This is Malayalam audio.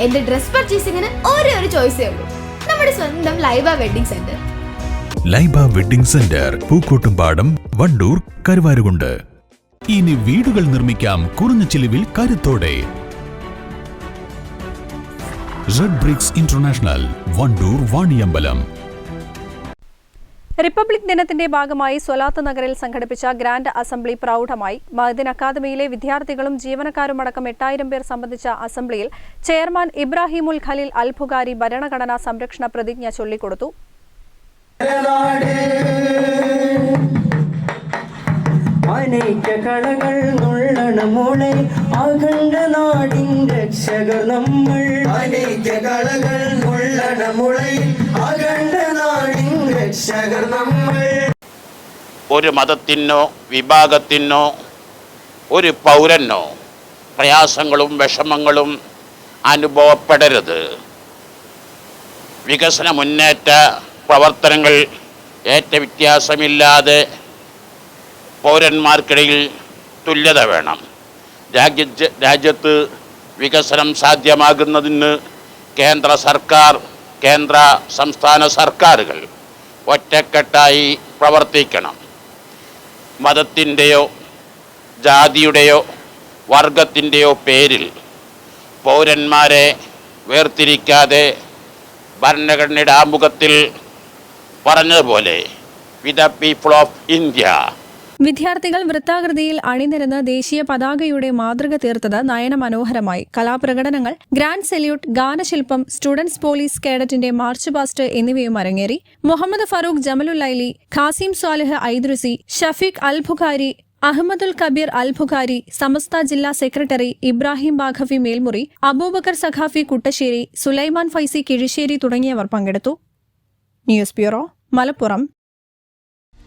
എന്റെ ഡ്രസ് പർച്ചേസിംഗിന് ഒരേ ഒരു ചോയ്സേ ഉള്ളൂ. നമ്മുടെ സ്വന്തം Laiba wedding centre. Laiba wedding centre Pookkottumpadam Wandoor Karuvarakundu. ഇനി വീടുകൾ നിർമ്മിക്കാം കുറഞ്ഞ ചിലവിൽ കരുത്തോടെ. Red bricks international Wandoor Vaniyambalam. Republic ദിനത്തിന്റെ ഭാഗമായി സ്വലാത്ത് നഗറിൽ സംഘടിപ്പിച്ച ഗ്രാൻഡ് അസംബ്ലി പ്രൗഢമായി മഹദിൻ അക്കാദമിയിലെ വിദ്യാർത്ഥികളും ജീവനക്കാരുമടക്കം എട്ടായിരം പേർ സംബന്ധിച്ച അസംബ്ലിയിൽ ചെയർമാൻ ഇബ്രാഹിമുൽ ഖലീൽ അൽഫുഗാരി ഭരണഘടനാ സംരക്ഷണ പ്രതിജ്ഞ ചൊല്ലിക്കൊടുത്തു. അനേക കളകൾ നാടിൻ രക്ഷകർ നമ്മൾ. അനേക കളകൾ നമ്മൾ ഒരു മതത്തിനോ വിഭാഗത്തിനോ ഒരു പൗരനോ പ്രയാസങ്ങളും വിഷമങ്ങളും അനുഭവപ്പെടരുത്. വികസന മുന്നേറ്റ പ്രവർത്തനങ്ങൾ ഏറ്റ വ്യത്യാസമില്ലാതെ പൗരന്മാർക്കിടയിൽ തുല്യത വേണം. രാജ്യ രാജ്യത്ത് വികസനം സാധ്യമാകുന്നതിന് കേന്ദ്ര സർക്കാർ കേന്ദ്ര സംസ്ഥാന സർക്കാരുകൾ ഒറ്റക്കെട്ടായി പ്രവർത്തിക്കണം. മതത്തിന്റെയോ ജാതിയുടെയോ വർഗത്തിന്റെയോ പേരിൽ പൗരന്മാരെ വേർതിരിക്കാതെ ഭരണഘടനയുടെ ആമുഖത്തിൽ പറഞ്ഞതുപോലെ with the people of India വിദ്യാർത്ഥികൾ വൃത്താകൃതിയിൽ അണിനിരന്ന് ദേശീയ പതാകയുടെ മാതൃക തീർത്തത് നയനമനോഹരമായി. കലാപ്രകടനങ്ങൾ ഗ്രാൻഡ് സല്യൂട്ട് ഗാനശില്പം സ്റ്റുഡൻസ് പോലീസ് കേഡറ്റിന്റെ മാർച്ച് പാസ്റ്റ് എന്നിവയും അരങ്ങേറി. മുഹമ്മദ് ഫറൂഖ് ജമലുല്ലൈലി ലൈലി ഖാസിം സ്വാലിഹ് ഐദ്രുസി ഷഫീഖ് അൽ ബുഖാരി അഹമ്മദുൽ കബീർ അൽ ബുഖാരി സമസ്ത ജില്ലാ സെക്രട്ടറി ഇബ്രാഹിം ബാഖഫി മേൽമുറി അബൂബക്കർ സഖാഫി കുട്ടശ്ശേരി സുലൈമാൻ ഫൈസി കിഴിശ്ശേരി തുടങ്ങിയവർ പങ്കെടുത്തു. News bureau Malappuram.